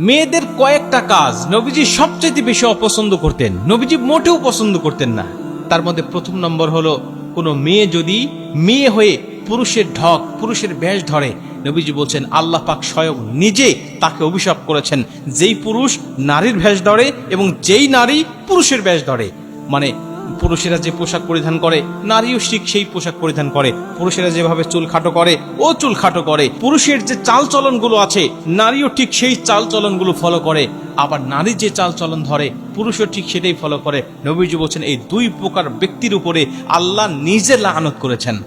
মেয়েদের কয়েকটা কাজ নবীজি সবচেয়ে বেশি অপছন্দ করতেন। নবীজি মোটেও পছন্দ করতেন না। তার মধ্যে প্রথম নম্বর হলো, কোনো মেয়ে যদি মেয়ে হয়ে পুরুষের ঢক, পুরুষের বেশ ধরে, নবীজি বলছেন, আল্লাহ পাক স্বয়ং নিজে তাকে অভিশাপ করেছেন। যেই পুরুষ নারীর ভেষ ধরে এবং যেই নারী পুরুষের বেশ ধরে। মানে পুরুষেরা যে পোশাক পরিধান করে, নারীও ঠিক সেই পোশাক পরিধান করে। পুরুষেরা যেভাবে চুল খাটো করে, ও চুল খাটো করে। পুরুষের যে চাল চলনগুলো আছে, নারীও ঠিক সেই চাল চলনগুলো ফলো করে। আবার নারী যে চাল চলন ধরে, পুরুষও ঠিক সেটাই ফলো করে। নবীজি বলছেন, এই দুই প্রকার ব্যক্তির উপরে আল্লাহ নিজে লানত করেছেন।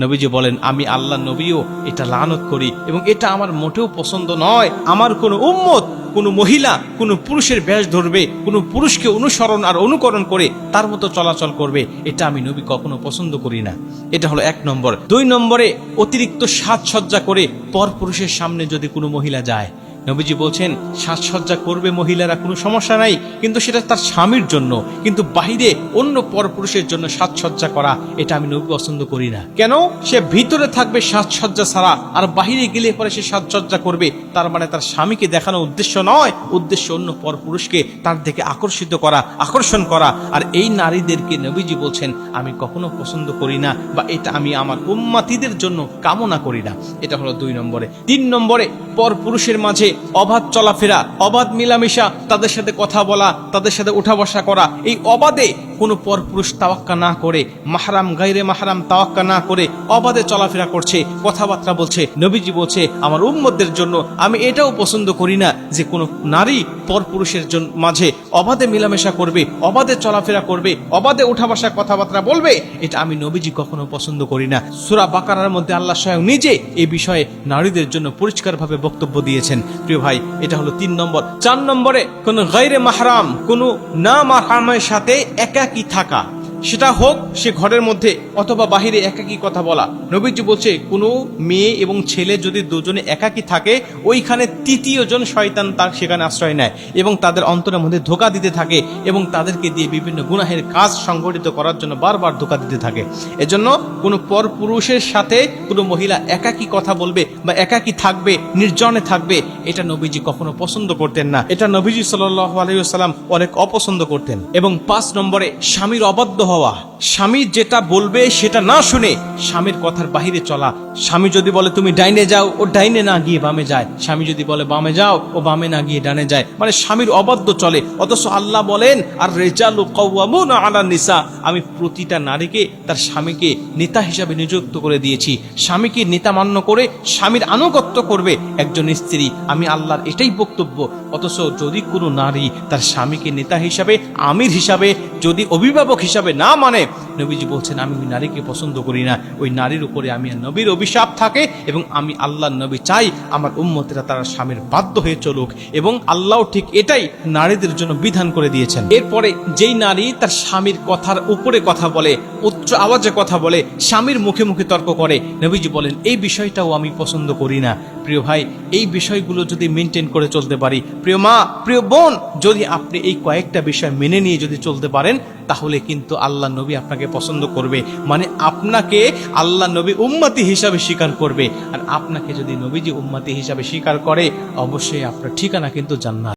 নবীজি বলেন, আমি আল্লাহ নবীও এটা লানত করি এবং এটা আমার মোটেও পছন্দ নয়। আমার কোনো উম্মত, কোনো মহিলা, কোনো পুরুষের ব্যাস ধরবে, কোনো পুরুষকে অনুসরণ আর অনুকরণ করে তার মতো চলাচল করবে। এটা আমি নবী কখনো পছন্দ করি না। এটা হলো এক নম্বর। দুই নম্বরে অতিরিক্ত সাজসজ্জা করে পর পুরুষের সামনে যদি কোনো মহিলা যায় নবীজি বলছেন, সাজসজ্জা করবে মহিলারা, কোনো সমস্যা নাই, কিন্তু সেটা তার স্বামীর জন্য, কিন্তু বাহিরে অন্য পরপুরুষের জন্য সাজসজ্জা করা, এটা আমি নবী পছন্দ করি না। কেন? সে ভিতরে থাকবে সাজসজ্জা ছাড়া, আর বাহিরে গেলে পরে সে সাজসজ্জা করবে, তার মানে তার স্বামীকে দেখানো উদ্দেশ্য নয়, উদ্দেশ্য অন্য পরপুরুষকে তার দিকে আকর্ষিত করা, আকর্ষণ করা। আর এই নারীদেরকে নবীজি বলছেন, আমি কখনো পছন্দ করি না, বা এটা আমি আমার উম্মাতিদের জন্য কামনা করি না। এটা হলো দুই নম্বরে। তিন নম্বরে পর পুরুষের মাঝে অবাধ চলাফেরা, অবাধ মিলামেশা, তাদের সাথে কথা বলা, তাদের সাথে উঠা বসা করা, এই অবাধে কোনো পরপুরুষ তাওয়াক্কা না করে, মাহারাম গাইরে মাহারাম তাওয়াক্কা না করে অবাধে চলাফেরা করছে, কথাবার্তা বলছে, নবীজি বলছে, আমার উম্মদের জন্য আমি এটাও পছন্দ করি না যে কোনো নারী পরপুরুষের জন্য মাঝে অবাধে মিলামেশা করবে, অবাধে চলাফেরা করবে, অবাধে উঠা বসা কথাবার্তা বলবে, এটা আমি নবীজি কখনো পছন্দ করি না। সুরা বাকারার মধ্যে আল্লাহ স্বয়ং নিজে এই বিষয়ে নারীদের জন্য পরিষ্কারভাবে বক্তব্য দিয়েছেন। প্রিয় ভাই, এটা হলো তিন নম্বর। চার নম্বরে, কোনো গাইরে মাহরাম, কোনো না মাহরামের সাথে একাকি থাকা। সেটা হোক, সে ঘরের মধ্যে অথবা বাহিরে একাকী কথা বলা। নবীজি বলছে, কোনো মেয়ে এবং ছেলে যদি দুজনে একাকী থাকে, ওইখানে তৃতীয় জন শয়তান তার সেখানে আশ্রয় নেয় এবং তাদের অন্তরের মধ্যে ধোকা দিতে থাকে এবং তাদেরকে দিয়ে বিভিন্ন গুনাহের কাজ সংগঠিত করার জন্য বারবার ধোকা দিতে থাকে। এজন্য কোনো পর পুরুষের সাথে কোনো মহিলা একাকী কথা বলবে বা একাকী থাকবে, নির্জনে থাকবে, এটা নবীজি কখনো পছন্দ করতেন না। এটা নবীজি সাল্লাহ আলাইসাল্লাম অনেক অপছন্দ করতেন। এবং পাঁচ নম্বরে স্বামীর অবাধ্য হওয়া। স্বামী যেটা বলবে সেটা না শুনে স্বামীর কথার বাহিরে চলা। স্বামী যদি বলে, তুমি ডাইনে যাও, ও ডাইনে না গিয়ে বামে যায়। স্বামী যদি বলে, বামে যাও, ও বামে না গিয়ে ডানে যায়। মানে স্বামীর অবাধ্য চলে। অথচ আল্লাহ বলেন, আর রেজালু কওয়ামুন আলা নিসা। আমি প্রতিটা নারীকে তার স্বামীকে নেতা হিসাবে নিযুক্ত করে দিয়েছি। স্বামীকে নেতা মান্য করে স্বামীর আনুগত্য করবে একজন স্ত্রী। আমি আল্লাহর এটাই বক্তব্য। অথচ যদি কোনো নারী তার স্বামীকে নেতা হিসাবে, আমির হিসাবে যদি অভিভাবক হিসাবে না মানে নবীজি বলছেন, আমি ওই নারীকে পছন্দ করি না। ওই নারীর উপরে আমি নবীর অভিশাপ থাকে এবং আমি আল্লাহর নবী চাই, আমার উম্মতেরা তারা স্বামীর বাধ্য হয়ে চলুক। এবং আল্লাহ ঠিক এটাই নারীদের জন্য বিধান করে দিয়েছেন। এরপরে যেই নারী তার স্বামীর কথার উপরে কথা বলে, উচ্চ আওয়াজে কথা বলে, স্বামীর মুখে মুখে তর্ক করে, নবীজি বলেন, এই বিষয়টাও আমি পছন্দ করি না। প্রিয় ভাই, এই বিষয়গুলো যদি মেনটেন করে চলতে পারি, প্রিয় মা, প্রিয় বোন, যদি আপনি এই কয়েকটা বিষয় মেনে নিয়ে যদি চলতে পারেন, তাহলে কিন্তু আল্লাহ নবী আপনাকে পছন্দ করবে। মানে আপনাকে আল্লাহ নবী উম্মাতি হিসাবে স্বীকার করবে। আর আপনাকে যদি নবীজি উম্মাতি হিসাবে স্বীকার করে, অবশ্যই আপনার ঠিকানা কিন্তু জান্নাত।